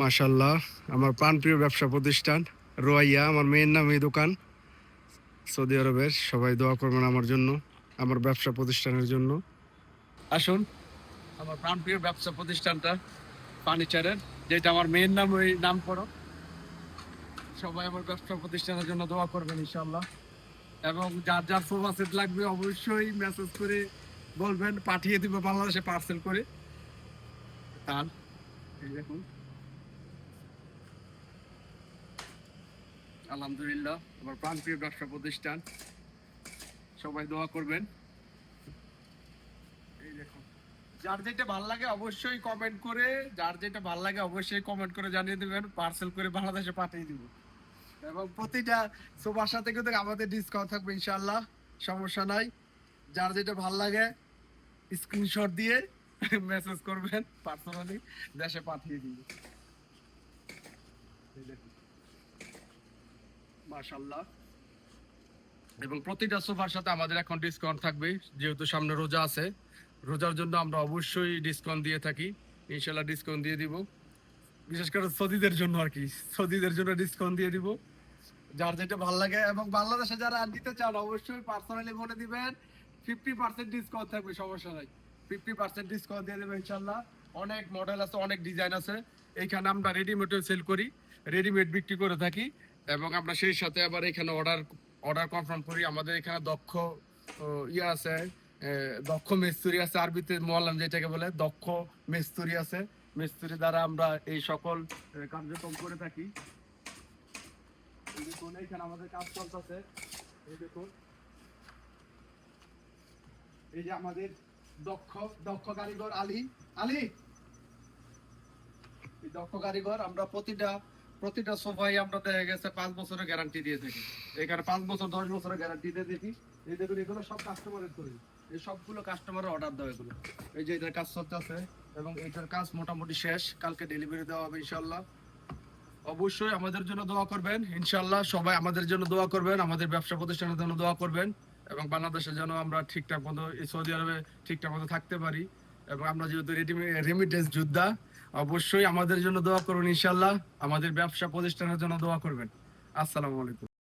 মাশাল্লাহ আমার প্রাণপ্রিয় ব্যবসা প্রতিষ্ঠান রোয়াইয়া, আমার মেয়ের নাম এই দোকান। সৌদি আরবের, সবাই দোয়া করবেন আমার জন্য, আমার ব্যবসা প্রতিষ্ঠানের জন্য। আসুন, আমার প্রাণপ্রিয় ব্যবসা প্রতিষ্ঠানটা ফার্নিচারের যেটা আমার মেয়ের নাম, ওই নাম করো সবাই আমার ব্যবসা প্রতিষ্ঠানের জন্য দোয়া করবেন ইনশাল্লাহ এবং যার যার সোফা লাগবে, অবশ্যই মেসেজ করে বলবেন, পাঠিয়ে দিব বাংলাদেশে পার্সেল করে। তার দেখুন। আলহামদুলিল্লাহ, আমার প্রাণপ্রিয় ব্যবসা প্রতিষ্ঠান। সবাই দোয়া করবেন। এই দেখুন যার যেটা ভালো লাগে অবশ্যই কমেন্ট করে, যার যেটা ভালো লাগে অবশ্যই কমেন্ট করে জানিয়ে দেবেন পার্সেল করে বাংলাদেশে পাঠিয়ে দিব। এবং প্রতিটা সোফার সাথে কিন্তু আমাদের ডিসকাউন্ট থাকবে ইনশাল্লাহ সমস্যা নাই। যার যেটা ভালো লাগে স্ক্রিনশট দিয়ে মেসেজ করবেন পার্সোনালি দেশে পাঠিয়ে দিব। দেখুন মাশাল্লাহ এবং প্রতিটা সোফার সাথে আমাদের এখন ডিসকাউন্ট থাকবে, যেহেতু সামনে রোজা আছে। রোজার জন্য আমরা অবশ্যই ডিসকাউন্ট দিয়ে থাকি। ইনশাল্লাহ ডিসকাউন্ট দিয়ে দিব। বিশেষ করে সৌদিদের জন্য আর কি। সৌদিদের জন্য ডিসকাউন্ট দিয়ে দিব। যার যেটা ভালো লাগে। এবং বাংলাদেশে যারা আর দিতে চান, অবশ্যই পার্সোনালি বলে দিবেন ফিফটি পার্সেন্ট ডিসকাউন্ট থাকবে, সমস্যা নাই। ফিফটি পার্সেন্ট ডিসকাউন্ট দিয়ে দেবে ইনশাল্লাহ অনেক মডেল আছে, অনেক ডিজাইন আছে। এইখানে আমরা রেডিমেডও সেল করি। রেডিমেড বিক্রি করে থাকি। এবং আমরা সেই সাথে আবার এখানে অর্ডার অর্ডার কনফার্ম করি। আমাদের এখানে দক্ষ ইয়ে আছে দক্ষ মিস্ত্রি আছে, আরবিতে মোয়াল্লাম যেটাকে বলে, দক্ষ মিস্ত্রি আছে। মিস্ত্রি দ্বারা আমরা এই সকল কার্যক্রম করে থাকি। দেখুন, এখানে আমাদের কাজ চলতেছে। এই দেখুন। এই যে আমাদের দক্ষ দক্ষ কারিগর আলী। আলী! এই দক্ষ কারিগর, আমরা প্রতিটা প্রতিটা সোফাই আমরা দেখা গেছে পাঁচ বছরের গ্যারান্টি দিয়ে থাকি। এখানে পাঁচ বছর, দশ বছরের গ্যারান্টি দিয়ে দেখি এই দেখুন এগুলো সব কাস্টমারের করি। এই সবগুলো কাস্টমারের অর্ডার দেওয়া এগুলো। এই যে এটার কাজ চলতেছে এবং এটার কাজ মোটামুটি শেষ। কালকে ডেলিভারি দেওয়া হবে ইনশাল্লাহ অবশ্যই আমাদের জন্য দোয়া করবেন। ইনশাল্লাহ সবাই আমাদের জন্য দোয়া করবেন। আমাদের ব্যবসা প্রতিষ্ঠানের জন্য দোয়া করবেন। এবং বাংলাদেশের জন্য আমরা ঠিকঠাক মতো সৌদি আরবে ঠিকঠাক মতো থাকতে পারি। এবং আমরা যেহেতু রেমিটেন্স যোদ্ধা অবশ্যই আমাদের জন্য দোয়া করুন ইনশাল্লাহ আমাদের ব্যবসা প্রতিষ্ঠানের জন্য দোয়া করবেন। আসসালামু আলাইকুম।